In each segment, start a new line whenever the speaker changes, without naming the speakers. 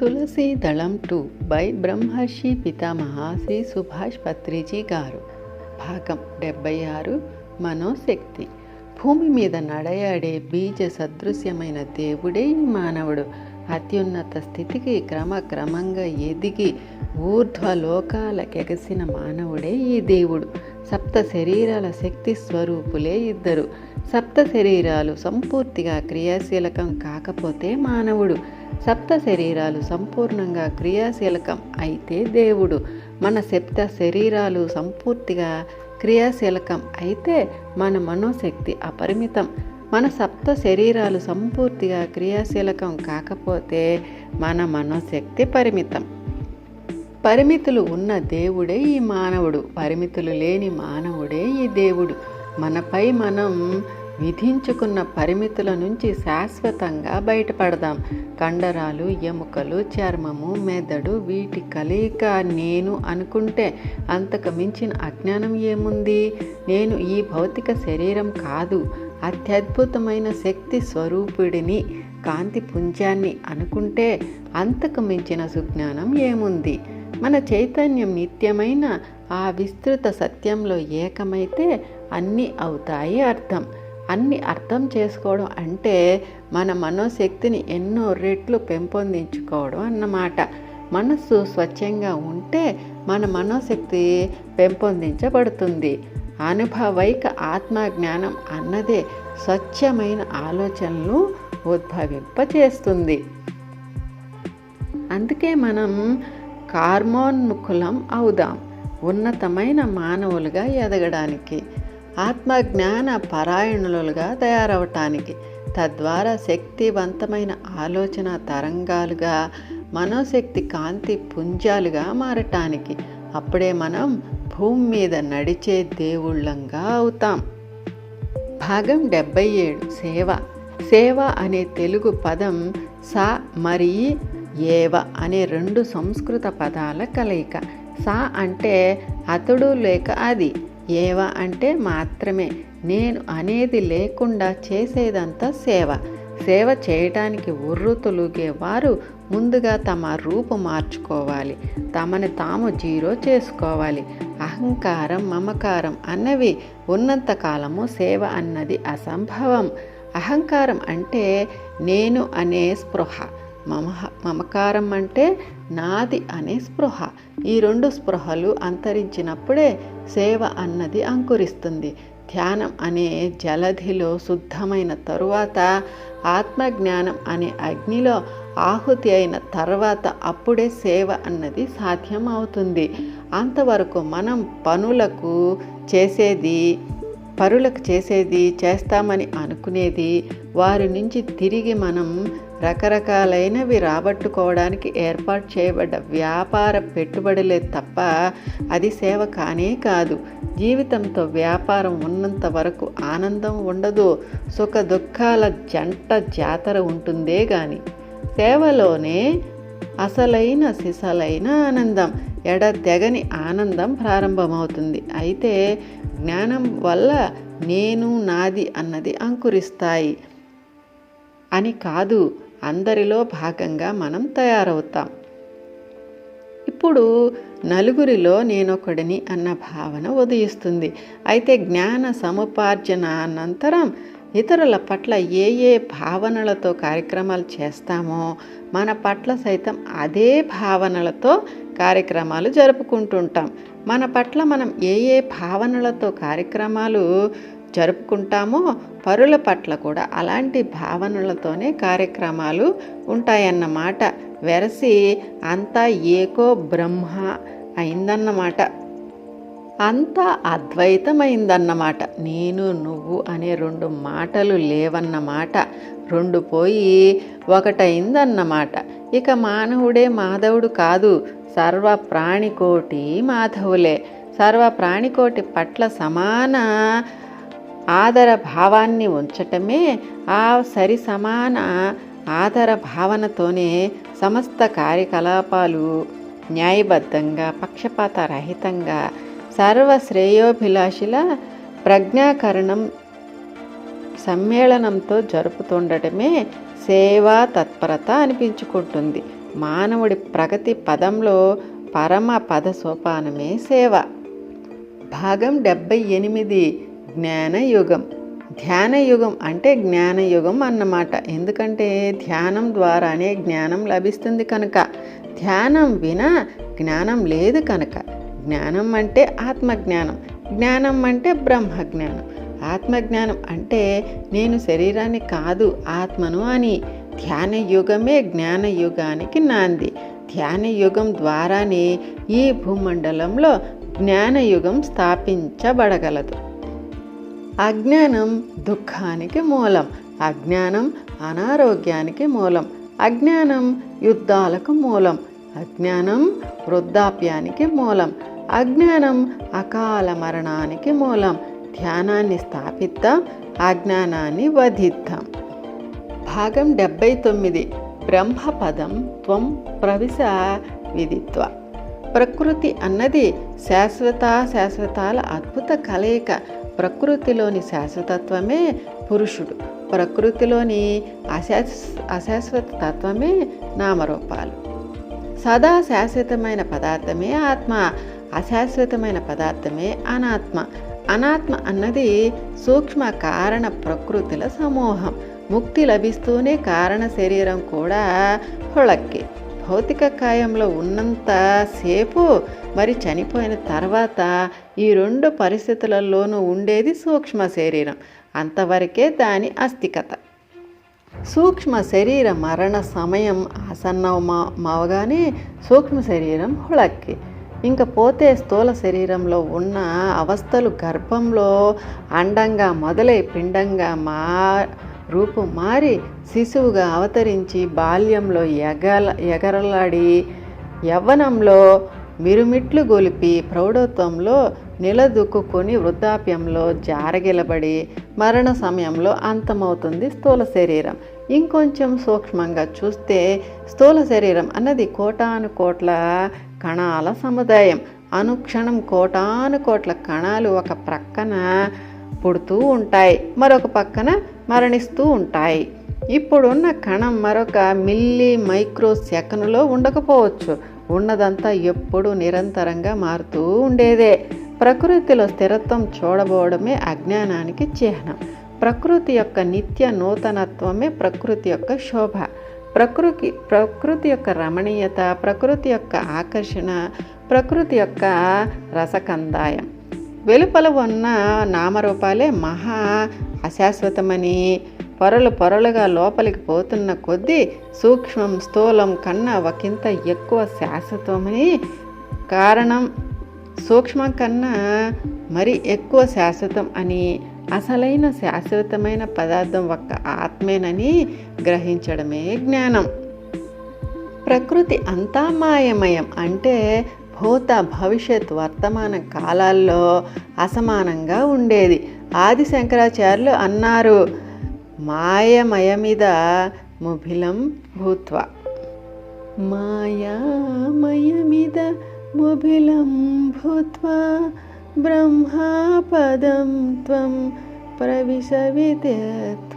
తులసి దళం two by బ్రహ్మర్షి పితామహ శ్రీ సుభాష్ పత్రిజీ గారు భాగం డెబ్బై ఆరు మనోశక్తి భూమి మీద నడయాడే బీజ సదృశ్యమైన దేవుడే ఈ మానవుడు। అత్యున్నత స్థితికి క్రమక్రమంగా ఎదిగి ఊర్ధ్వ లోకాలకెగసిన మానవుడే ఈ దేవుడు। సప్త శరీరాల శక్తి స్వరూపులే ఇద్దరు। సప్త శరీరాలు సంపూర్తిగా క్రియాశీలకం కాకపోతే మానవుడు సప్త శరీరాలు సంపూర్ణంగా క్రియాశీలకం అయితే దేవుడు. మన సప్త శరీరాలు సంపూర్తిగా క్రియాశీలకం అయితే మన మనోశక్తి అపరిమితం. మన సప్త శరీరాలు సంపూర్తిగా క్రియాశీలకం కాకపోతే మన మనోశక్తి పరిమితం. పరిమితులు ఉన్న దేవుడే ఈ మానవుడు. పరిమితులు లేని మానవుడే ఈ దేవుడు. మనపై మనం విధించుకున్న పరిమితుల నుంచి శాశ్వతంగా బయటపడదాం. కండరాలు ఎముకలు చర్మము మెదడు వీటి కలయిక నేను అనుకుంటే అంతకు మించిన అజ్ఞానం ఏముంది? నేను ఈ భౌతిక శరీరం కాదు. అత్యద్భుతమైన శక్తి స్వరూపుడిని కాంతి పుంజాన్ని అనుకుంటే అంతకు మించిన సుజ్ఞానం ఏముంది? మన చైతన్యం నిత్యమైన ఆ విస్తృత సత్యంలో ఏకమైతే అన్నీ అవుతాయి అర్థం. అన్ని అర్థం చేసుకోవడం అంటే మన మనోశక్తిని ఎన్నో రెట్లు పెంపొందించుకోవడం అన్నమాట. మనస్సు స్వచ్ఛంగా ఉంటే మన మనోశక్తి పెంపొందించబడుతుంది. అనుభవైక ఆత్మజ్ఞానం అన్నదే స్వచ్ఛమైన ఆలోచనలు ఉద్భవింపచేస్తుంది. అందుకే మనం కార్మోన్ముఖులం అవుదాం. ఉన్నతమైన మానవులుగా ఎదగడానికి. ఆత్మజ్ఞాన పరాయణులుగా తయారవటానికి తద్వారా శక్తివంతమైన ఆలోచన తరంగాలుగా మనోశక్తి కాంతి పుంజాలుగా మారటానికి అప్పుడే మనం భూమి మీద నడిచే దేవుళ్ళంగా అవుతాం. భాగం డెబ్బై ఏడు సేవ. సేవ అనే తెలుగు పదం సా మరి ఏవ అనే రెండు సంస్కృత పదాల కలయిక. సా అంటే అతడు లేక అది. ఏవ అంటే మాత్రమే. నేను అనేది లేకుండా చేసేదంతా సేవ. సేవ చేయటానికి ఉర్రు తొలుగే వారు ముందుగా తమ రూపు మార్చుకోవాలి. తమని తాము జీరో చేసుకోవాలి. అహంకారం మమకారం అన్నవి ఉన్నంతకాలము సేవ అన్నది అసంభవం. అహంకారం అంటే నేను అనే స్పృహ. మమ మమకారం అంటే నాది అనే స్పృహ. ఈ రెండు స్పృహలు అంతరించినప్పుడే సేవ అన్నది అంకురిస్తుంది. ధ్యానం అనే జలధిలో శుద్ధమైన తరువాత ఆత్మజ్ఞానం అనే అగ్నిలో ఆహుతి అయిన తర్వాత అప్పుడే సేవ అన్నది సాధ్యం అవుతుంది అంతవరకు మనం పనులకు చేసేది పరులకు చేసేది చేస్తామని అనుకునేది వారి నుంచి తిరిగి మనం రకరకాలైనవి రాబట్టుకోవడానికి ఏర్పాటు చేయబడ్డ వ్యాపార పెట్టుబడులే తప్ప అది సేవ కానే కాదు. జీవితంతో వ్యాపారం ఉన్నంత వరకు ఆనందం ఉండదు. సుఖ దుఃఖాల జంట జాతర ఉంటుందే గాని. సేవలోనే అసలైన సిసలైన ఆనందం ఎడతెగని ఆనందం ప్రారంభమవుతుంది. అయితే జ్ఞానం వల్ల నేను నాది అన్నది అంకురిస్తాయి. అని కాదు. అందరిలో భాగంగా మనం తయారవుతాం. ఇప్పుడు నలుగురిలో నేనొకడిని అన్న భావన ఉదయిస్తుంది. అయితే జ్ఞాన సముపార్జన అనంతరం ఇతరుల పట్ల ఏ ఏ భావనలతో కార్యక్రమాలు చేస్తామో మన పట్ల సైతం అదే భావనలతో కార్యక్రమాలు జరుపుకుంటుంటాం. మన పట్ల మనం ఏ ఏ భావనలతో కార్యక్రమాలు జరుపుకుంటామో పరుల పట్ల కూడా అలాంటి భావనలతోనే కార్యక్రమాలు ఉంటాయన్నమాట. వెరసి అంతా ఏకో బ్రహ్మ అయిందన్నమాట. అంతా అద్వైతమైందన్నమాట. నేను నువ్వు అనే రెండు మాటలు లేవన్నమాట. రెండు పోయి ఒకటైందన్నమాట ఇక మానవుడే మాధవుడు కాదు. సర్వ ప్రాణికోటి మాధవులే. సర్వ ప్రాణికోటి పట్ల సమాన ఆదర భావాన్ని ఉంచటమే ఆ సరి సమాన ఆదర భావనతోనే సమస్త కార్యకలాపాలు న్యాయబద్ధంగా పక్షపాత రహితంగా సర్వశ్రేయోభిలాషుల ప్రజ్ఞాకరణం సమ్మేళనంతో జరుపుతుండటమే సేవా తత్పరత అనిపించుకుంటుంది. మానవుడి ప్రగతి పదంలో పరమ పద సోపానమే సేవ. భాగం డెబ్బై ఎనిమిది. జ్ఞానయుగం. ధ్యానయుగం అంటే జ్ఞానయుగం అన్నమాట. ఎందుకంటే ధ్యానం ద్వారానే జ్ఞానం లభిస్తుంది కనుక. ధ్యానం వినా జ్ఞానం లేదు కనుక. జ్ఞానం అంటే ఆత్మజ్ఞానం. జ్ఞానం అంటే బ్రహ్మజ్ఞానం. ఆత్మజ్ఞానం అంటే నేను శరీరాన్ని కాదు ఆత్మను అని. ధ్యాన యుగమే జ్ఞాన యుగానికి నాంది. ధ్యాన యుగం ద్వారానే ఈ భూమండలంలో జ్ఞానయుగం స్థాపించబడగలదు. అజ్ఞానం దుఃఖానికి మూలం అజ్ఞానం అనారోగ్యానికి మూలం అజ్ఞానం యుద్ధాలకు మూలం అజ్ఞానం వృద్ధాప్యానికి మూలం అజ్ఞానం అకాల మరణానికి మూలం ధ్యానాన్ని స్థాపిద్దాం అజ్ఞానాన్ని వధిద్దాం. భాగం డెబ్బై తొమ్మిది బ్రహ్మపదం త్వం ప్రవిశ విదిత్వ. ప్రకృతి అన్నది శాశ్వత శాశ్వతాల అద్భుత కలయిక ప్రకృతిలోని శాశ్వతత్వమే పురుషుడు. ప్రకృతిలోని అశాశ్ అశాశ్వత తత్వమే నామరూపాలు. సదా శాశ్వతమైన పదార్థమే ఆత్మ అశాశ్వతమైన పదార్థమే అనాత్మ. అనాత్మ అన్నది సూక్ష్మ కారణ ప్రకృతుల సమూహం. ముక్తి లభిస్తూనే కారణ శరీరం కూడా హొళక్కి. భౌతిక కాయంలో ఉన్నంత సేపు మరి చనిపోయిన తర్వాత ఈ రెండు పరిస్థితులలోనూ ఉండేది సూక్ష్మ శరీరం. అంతవరకే దాని అస్థికత. సూక్ష్మ శరీర మరణ సమయం ఆసన్నమవగానే సూక్ష్మ శరీరం హుళక్కి. ఇంక పోతే స్థూల శరీరంలో ఉన్న అవస్థలు గర్భంలో అండంగా మొదలై పిండంగా మా రూపు మారి శిశువుగా అవతరించి బాల్యంలో ఎగల ఎగరలాడి యవ్వనంలో మిరుమిట్లు గొలిపి ప్రౌఢత్వంలో నిలదొక్కుని వృద్ధాప్యంలో జారగిలబడి మరణ సమయంలో అంతమవుతుంది స్థూల శరీరం. ఇంకొంచెం సూక్ష్మంగా చూస్తే స్థూల శరీరం అన్నది కోటాను కోట్ల కణాల సముదాయం. అనుక్షణం కోటాను కోట్ల కణాలు ఒక ప్రక్కన పుడుతూ ఉంటాయి. మరొక పక్కన మరణిస్తూ ఉంటాయి. ఇప్పుడున్న కణం మరొక మిల్లీ మైక్రో సెకనులో ఉండకపోవచ్చు. ఉన్నదంతా ఎప్పుడు నిరంతరంగా మారుతూ ఉండేదే. ప్రకృతిలో స్థిరత్వం చూడబోవడమే అజ్ఞానానికి చిహ్నం. ప్రకృతి యొక్క నిత్య నూతనత్వమే ప్రకృతి యొక్క శోభ. ప్రకృతి ప్రకృతి యొక్క రమణీయత ప్రకృతి యొక్క ఆకర్షణ ప్రకృతి యొక్క రసకందాయం. వెలుపల ఉన్న నామరూపాలే మహా అశాశ్వతమని పొరలు పొరలుగా లోపలికి పోతున్న కొద్దీ సూక్ష్మం స్థూలం కన్నా ఒకంత ఎక్కువ శాశ్వతమని కారణం సూక్ష్మం కన్నా మరి ఎక్కువ శాశ్వతం అని అసలైన శాశ్వతమైన పదార్థం ఒక్క ఆత్మేనని గ్రహించడమే జ్ఞానం. ప్రకృతి అంతా మాయమయం అంటే భూత భవిష్యత్ వర్తమాన కాలాల్లో అసమానంగా ఉండేది. ఆది శంకరాచార్యులు అన్నారు మాయమయమిద ముభిలం భూత్వ. మాయామయమిద ముభిలం భూత్వా. బ్రహ్మాపదం త్వం ప్రవిశవిత్వ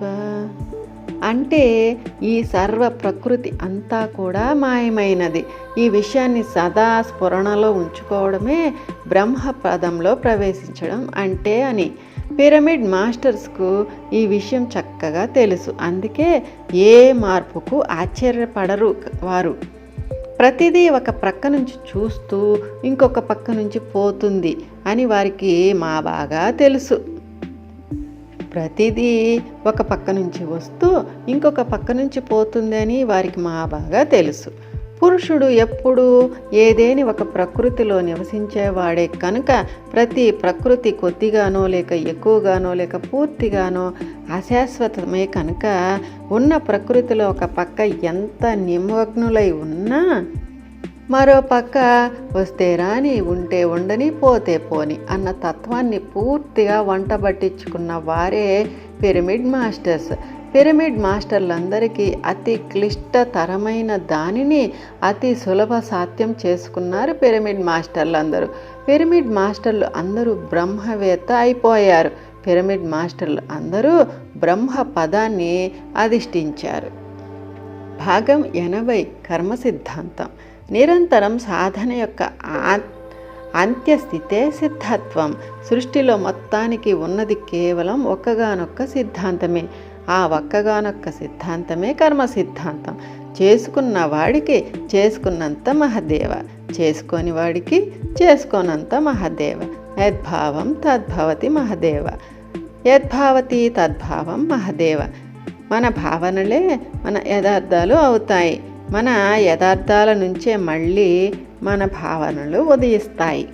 అంటే ఈ సర్వ ప్రకృతి అంతా కూడా మాయమైనది. ఈ విషయాన్ని సదా స్ఫురణలో ఉంచుకోవడమే బ్రహ్మపదంలో ప్రవేశించడం అంటే అని. పిరమిడ్ మాస్టర్స్కు ఈ విషయం చక్కగా తెలుసు. అందుకే ఏ మార్పుకు ఆశ్చర్యపడరు వారు. ప్రతిదీ ఒక ప్రక్క నుంచి చూస్తూ ఇంకొక పక్క నుంచి పోతుంది అని వారికి మా బాగా తెలుసు. ప్రతిదీ ఒక పక్క నుంచి వస్తూ ఇంకొక పక్క నుంచి పోతుందని వారికి మా బాగా తెలుసు. పురుషుడు ఎప్పుడు ఏదేని ఒక ప్రకృతిలో నివసించేవాడే కనుక ప్రతి ప్రకృతి కొద్దిగానో లేక ఎక్కువగానో లేక పూర్తిగానో అశాశ్వతమే కనుక ఉన్న ప్రకృతిలో ఒక పక్క ఎంత నిమగ్నులై ఉన్నా మరో పక్క వస్తే రాని ఉంటే ఉండని పోతే పోని అన్న తత్వాన్ని పూర్తిగా వంట పట్టించుకున్న వారే పిరమిడ్ మాస్టర్స్. పిరమిడ్ మాస్టర్లందరికీ అతి క్లిష్టతరమైన దానిని అతి సులభ సాధ్యం చేసుకున్నారు పిరమిడ్ మాస్టర్లు అందరూ పిరమిడ్ మాస్టర్లు అందరూ బ్రహ్మవేత్త అయిపోయారు. పిరమిడ్ మాస్టర్లు అందరూ బ్రహ్మ పదాన్ని అధిష్ఠించారు. భాగం ఎనభై కర్మ సిద్ధాంతం. నిరంతరం సాధన యొక్క అంత్యస్థితే సిద్ధత్వం. సృష్టిలో మొత్తానికి ఉన్నది కేవలం ఒక్కగానొక్క సిద్ధాంతమే. ఆ ఒక్కగానొక్క సిద్ధాంతమే కర్మ సిద్ధాంతం. చేసుకున్న వాడికి చేసుకున్నంత మహదేవ. చేసుకోని వాడికి చేసుకోనంత మహదేవ. యద్భావం తద్భవతి మహదేవ. యద్భావతి తద్భావం మహదేవ. మన భావనలే మన యథార్థాలు అవుతాయి. మన యథార్థాల నుంచే మళ్ళీ మన భావనలు ఉదయిస్తాయి.